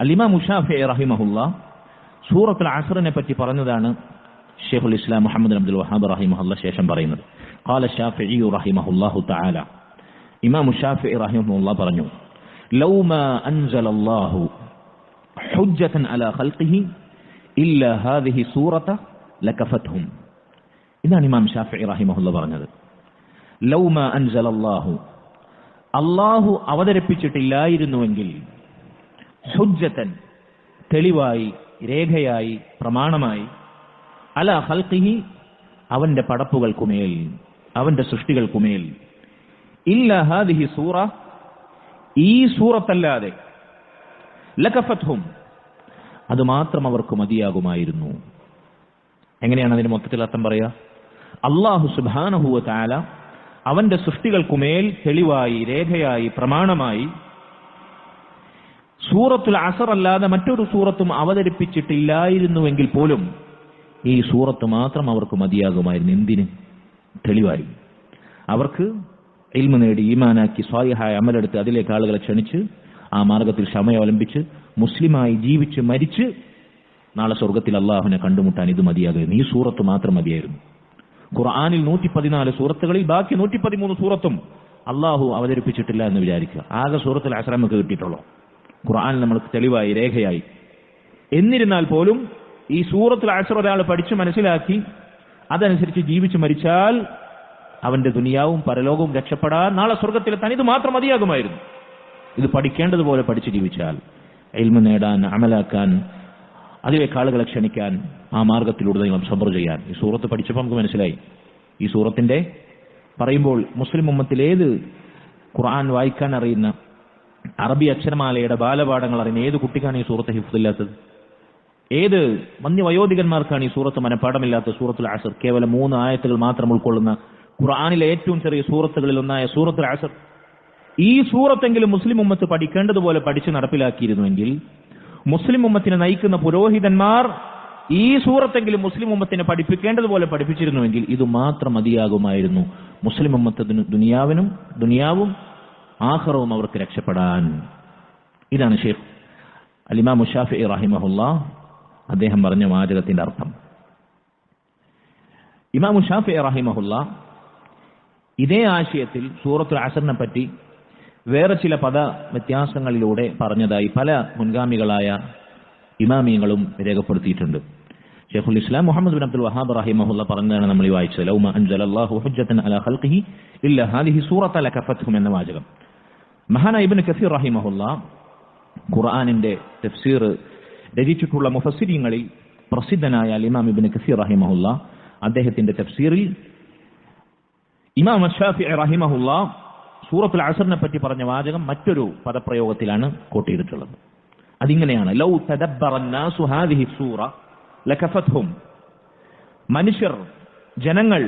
അലിമ മുഷാഫെ റഹിമഹുല്ല സൂറത്തുൽ അസറിനെ പറ്റി പറഞ്ഞതാണ് ഷെയ്ഖുൽ ഇസ്ലാം മുഹമ്മദ് അബ്ദുൽ വഹാബ് റഹിമഹുല്ല ശേഷം പറയുന്നത് قال الشافعي رحمه الله تعالى ഇമാം ഷാഫി റഹിമഹുല്ല പറഞ്ഞു ലൗ മാ അൻസല അല്ലാഹു ഹുജ്ജതൻ അലാ ഖൽഖിഹി ഇല്ല ഹാദിഹി സൂറത ലകഫത്ഹും ഇതാണ് ഇമാം ഷാഫി റഹിമഹുല്ല പറഞ്ഞത് ലൗ മാ അൻസല അല്ലാഹു അള്ളാഹു അവതരിപ്പിച്ചിട്ടില്ലായിരുന്നുവെങ്കിൽ ഹുജ്ജത്തൻ തെളിവായി രേഖയായി പ്രമാണമായി. അല ഹൽക്കിഹി അവന്റെ പടപ്പുകൾക്കുമേൽ അവന്റെ സൃഷ്ടികൾക്കുമേൽ. ഇല്ല ഹാദിഹി സൂറ ഈ സൂറത്തല്ലാതെ ലക്കഫത്ഹും അത് മാത്രം അവർക്ക് മതിയാകുമായിരുന്നു. എങ്ങനെയാണ് അതിന് മൊത്തത്തിൽ അർത്ഥം പറയുക അള്ളാഹു സുബാനഹുവ താല അവന്റെ സൃഷ്ടികൾക്കുമേൽ തെളിവായി രേഖയായി പ്രമാണമായി സൂറത്തുൽ അസർ അല്ലാതെ മറ്റൊരു സൂറത്തും അവതരിപ്പിച്ചിട്ടില്ലായിരുന്നുവെങ്കിൽ പോലും ഈ സൂറത്ത് മാത്രം അവർക്ക് മതിയാകുമായിരുന്നു. എന്തിന്? തെളിവായി അവർക്ക് ഇൽമ നേടി ഈമാനാക്കി സ്വായഹായ അമലെടുത്ത് അതിലേക്ക് ആളുകളെ ക്ഷണിച്ച് ആ മാർഗത്തിൽ ക്ഷമയവലംബിച്ച് മുസ്ലിമായി ജീവിച്ച് മരിച്ച് നാളെ സ്വർഗത്തിൽ അള്ളാഹുവിനെ കണ്ടുമുട്ടാൻ ഇത് മതിയാകുമായിരുന്നു. ഈ സൂറത്ത് മാത്രം മതിയായിരുന്നു. ഖുർആാനിൽ നൂറ്റി പതിനാല് സൂറത്തുകളിൽ ബാക്കി നൂറ്റി പതിമൂന്ന് സൂറത്തും അള്ളാഹു അവതരിപ്പിച്ചിട്ടില്ല എന്ന് വിചാരിക്കുക. ആകെ സൂറത്തിൽ അസറ നമുക്ക് കിട്ടിയിട്ടുള്ളൂ. ഖുർആൻ നമ്മൾക്ക് തെളിവായി രേഖയായി. എന്നിരുന്നാൽ പോലും ഈ സൂറത്തിൽ അസർ ഒരാൾ പഠിച്ചു മനസ്സിലാക്കി അതനുസരിച്ച് ജീവിച്ചു മരിച്ചാൽ അവന്റെ ദുനിയാവും പരലോകവും രക്ഷപ്പെടാൻ നാളെ സ്വർഗത്തിലെ തനിത് മാത്രം മതിയാകുമായിരുന്നു. ഇത് പഠിക്കേണ്ടതുപോലെ പഠിച്ചു ജീവിച്ചാൽ എൽമ നേടാൻ അമലാക്കാൻ അതിലേക്ക് ആളുകളെ ക്ഷണിക്കാൻ ആ മാർഗത്തിലൂടെ നിങ്ങൾ സബർ ചെയ്യാൻ. ഈ സൂറത്ത് പഠിച്ചപ്പോൾ നമുക്ക് മനസ്സിലായി. ഈ സൂറത്തിന്റെ പറയുമ്പോൾ മുസ്ലിം ഉമ്മത്തിൽ ഏത് ഖുർആൻ വായിക്കാൻ അറിയുന്ന അറബി അക്ഷരമാലയുടെ ബാലപാഠങ്ങൾ അറിയുന്ന ഏത് കുട്ടിക്കാണ് ഈ സൂറത്ത് ഹിഫ്ദില്ലാത്തത്? ഏത് വയോധികന്മാർക്കാണ് ഈ സൂറത്ത് മനഃപ്പാടമില്ലാത്ത സൂറത്തുൽ ആസർ കേവലം മൂന്ന് ആയത്തുകൾ മാത്രം ഉൾക്കൊള്ളുന്ന ഖുർആാനിലെ ഏറ്റവും ചെറിയ സൂറത്തുകളിൽ ഒന്നായ സൂറത്തുൽ ആസർ ഈ സൂറത്തെങ്കിലും മുസ്ലിം ഉമ്മത്ത് പഠിക്കേണ്ടതുപോലെ പഠിച്ച് നടപ്പിലാക്കിയിരുന്നുവെങ്കിൽ മുസ്ലിം ഉമ്മത്തിനെ നയിക്കുന്ന പുരോഹിതന്മാർ ഈ സൂറത്തെങ്കിലും മുസ്ലിം ഉമ്മത്തിനെ പഠിപ്പിക്കേണ്ടതുപോലെ പഠിപ്പിച്ചിരുന്നുവെങ്കിൽ ഇത് മാത്രം മതിയാകുമായിരുന്നു. മുസ്ലിം ഉമ്മത്ത് ദുനിയാവിനും ദുനിയാവും ആഹ്റവും അവർക്ക് രക്ഷപ്പെടാൻ. ഇതാണ് ഷെയ്ഖ്. അലിമാ മുഷാഫി റഹിമഹുല്ല അദ്ദേഹം പറഞ്ഞ വാചകത്തിന്റെ അർത്ഥം. ഇമാം മുഷാഫി റഹിമഹുല്ല ഇതേ ആശയത്തിൽ സൂറത്തുൽ അസറിനെ പറ്റി വേറെ ചില പദ വ്യത്യാസങ്ങളിലൂടെ പറഞ്ഞതായി പല മുൻഗാമികളായ ഇമാമിയങ്ങളും രേഖപ്പെടുത്തിയിട്ടുണ്ട്. ഷെയ്ഖുൽ ഇസ്ലാം മുഹമ്മദ് ബിൻ അബ്ദുൽ വഹാബ് റഹിമഹുല്ല പറഞ്ഞതാണ് നമ്മൾ ഈ വായിച്ചത്. ലൗമ അൻജല അല്ലാഹു ഹുജ്ജത്തൻ അലാ ഖൽഖിഹി ഇല്ല ഹാദിഹി സൂറത്ത ലകഫത്ഹും എന്ന വാചകം. മഹാന ഇബ്നു കസീർ റഹിമഹുല്ല ഖുർആാനിന്റെ തഫ്സീർ രചിച്ചിട്ടുള്ള മുഫസിരിങ്ങളിൽ പ്രസിദ്ധനായ ഇമാം ഇബിന് കസീർ റഹിമഹുല്ല അദ്ദേഹത്തിന്റെ തഫ്സീറിൽ ഇമാം അഷാഫി റഹിമഹുല്ല സൂറത്തുൽ അസറിനെ പറ്റി പറഞ്ഞ വാചകം മറ്റൊരു പദപ്രയോഗത്തിലാണ് കൂട്ടിയിട്ടുള്ളത് അതിങ്ങനെയാണ് ലൗ തദബ്ബറന്നാസു ഹാദിഹി സൂറ ലകഫത്ഹും. മനുഷ്യർ ജനങ്ങൾ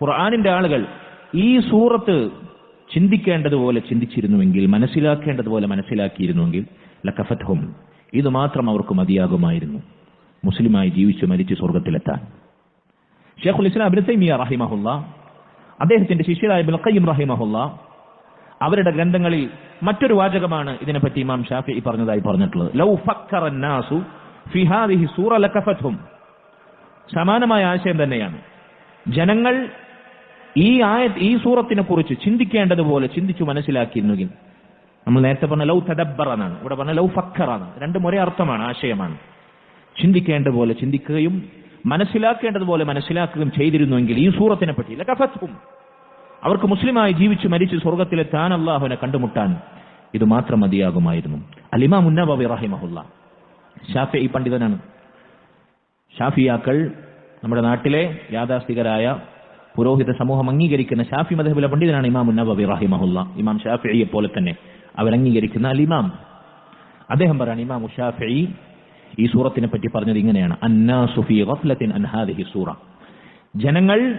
ഖുർആാനിന്റെ ആളുകൾ ഈ സൂറത്ത് ചിന്തിക്കേണ്ടതുപോലെ ചിന്തിച്ചിരുന്നുവെങ്കിൽ മനസ്സിലാക്കേണ്ടതുപോലെ മനസ്സിലാക്കിയിരുന്നുവെങ്കിൽ ലക്കഫത്ഹും ഇത് മാത്രം അവർക്ക് മതിയാകുമായിരുന്നു. മുസ്ലിമായി ജീവിച്ച് മരിച്ച് സ്വർഗത്തിലെത്താൻ ഷേഖുൽ ഇസ്ലാം അബിൻ തൈമിയ റഹിമഹുല്ല അദ്ദേഹത്തിന്റെ ശിഷ്യരായ ബിൽഖയ്യം റഹിമഹുല്ല അവരുടെ ഗ്രന്ഥങ്ങളിൽ മറ്റൊരു വാചകമാണ് ഇതിനെപ്പറ്റി ഇമാം ഷാഫി പറഞ്ഞതായി പറഞ്ഞിട്ടുള്ളത്. ലൗ സൂറ സമാനമായ ആശയം തന്നെയാണ്. ജനങ്ങൾ ഈ ആയ ഈ സൂറത്തിനെ കുറിച്ച് ചിന്തിക്കേണ്ടതുപോലെ ചിന്തിച്ചു മനസ്സിലാക്കിയിരുന്നെങ്കിൽ നമ്മൾ നേരത്തെ പറഞ്ഞ ലൗ തദബ്ബർ എന്നാണ് ഇവിടെ പറഞ്ഞ ലൗ ഫക്കർ ആണ് രണ്ടും ഒരേ അർത്ഥമാണ് ആശയമാണ്. ചിന്തിക്കേണ്ടതുപോലെ ചിന്തിക്കുകയും മനസ്സിലാക്കേണ്ടതുപോലെ മനസ്സിലാക്കുകയും ചെയ്തിരുന്നുവെങ്കിൽ ഈ സൂറത്തിനെ പറ്റി കഫത്തും അവർക്ക് മുസ്ലിമായി ജീവിച്ച് മരിച്ച് സ്വർഗത്തിലെത്താൻ അള്ളാഹുവിനെ കണ്ടുമുട്ടാൻ ഇത് മാത്രം മതിയാകുമായിരുന്നു. അലിമ മുന്നബി റഹിമഹുല്ല ഷാഫി ഈ പണ്ഡിതനാണ്. ഷാഫിയാക്കൾ നമ്മുടെ നാട്ടിലെ യാഥാസ്ഥികരായ പുരോഹിത സമൂഹം അംഗീകരിക്കുന്ന ഷാഫി മദഹബിലെ പണ്ഡിതനാണ് ഇമാം നബബി റഹിമഹുല്ല. ഇമാം ഷാഫിയെ പോലെ തന്നെ അവരംഗീകരിക്കുന്ന ഇമാം അദ്ദേഹം പറയാണ് ഇമാം ഷാഫി ഈ സൂറത്തിനെ പറ്റി പറഞ്ഞത് ഇങ്ങനെയാണ്. അന്നാസുഫി സൂറ. ജനങ്ങൾ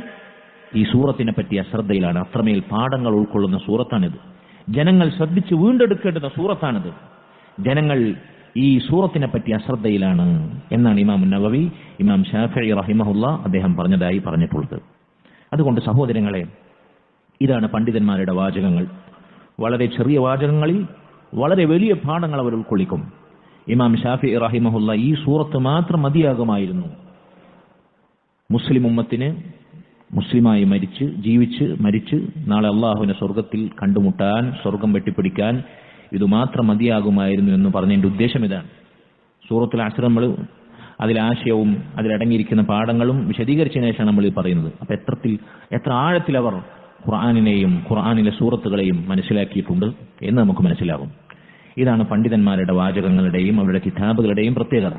ഈ സൂറത്തിനെ പറ്റി അശ്രദ്ധയിലാണ്. അത്രമേൽ പാഠങ്ങൾ ഉൾക്കൊള്ളുന്ന സൂറത്താണിത്. ജനങ്ങൾ ശ്രദ്ധിച്ച് വീണ്ടെടുക്കേണ്ടുന്ന സൂറത്താണിത്. ജനങ്ങൾ ഈ സൂറത്തിനെ പറ്റി അശ്രദ്ധയിലാണ് എന്നാണ് ഇമാം നവവി ഇമാം ഷാഫി റഹിമഹുല്ല അദ്ദേഹം പറഞ്ഞതായി പറഞ്ഞിട്ടുള്ളത്. അതുകൊണ്ട് സഹോദരങ്ങളെ ഇതാണ് പണ്ഡിതന്മാരുടെ വാചകങ്ങൾ. വളരെ ചെറിയ വാചകങ്ങളിൽ വളരെ വലിയ പാഠങ്ങൾ അവർ ഉൾക്കൊള്ളിക്കും. ഇമാം ഷാഫി റഹിമഹുല്ല ഈ സൂറത്ത് മാത്രം മതിയാകുമായിരുന്നു. മുസ്ലിം ഉമ്മത്തിന് മുസ്ലിമായി മരിച്ച് ജീവിച്ച് മരിച്ച് നാളെ അള്ളാഹുവിനെ സ്വർഗത്തിൽ കണ്ടുമുട്ടാൻ സ്വർഗം വെട്ടിപ്പിടിക്കാൻ ഇത് മാത്രം മതിയാകുമായിരുന്നു എന്ന് പറഞ്ഞതിന്റെ ഉദ്ദേശം ഇതാണ്. സൂറത്തിൽ അസ്ർ ആശയവും അതിലടങ്ങിയിരിക്കുന്ന പാഠങ്ങളും വിശദീകരിച്ചതിന് ശേഷമാണ് നമ്മൾ ഈ പറയുന്നത്. അപ്പൊ എത്രത്തിൽ എത്ര ആഴത്തിൽ അവർ ഖുർആാനിനെയും ഖുർആാനിലെ സൂറത്തുകളെയും മനസ്സിലാക്കിയിട്ടുണ്ട് എന്ന് നമുക്ക് മനസ്സിലാകും. ഇതാണ് പണ്ഡിതന്മാരുടെ വാചകങ്ങളുടെയും അവരുടെ കിതാബുകളുടെയും പ്രത്യേകത.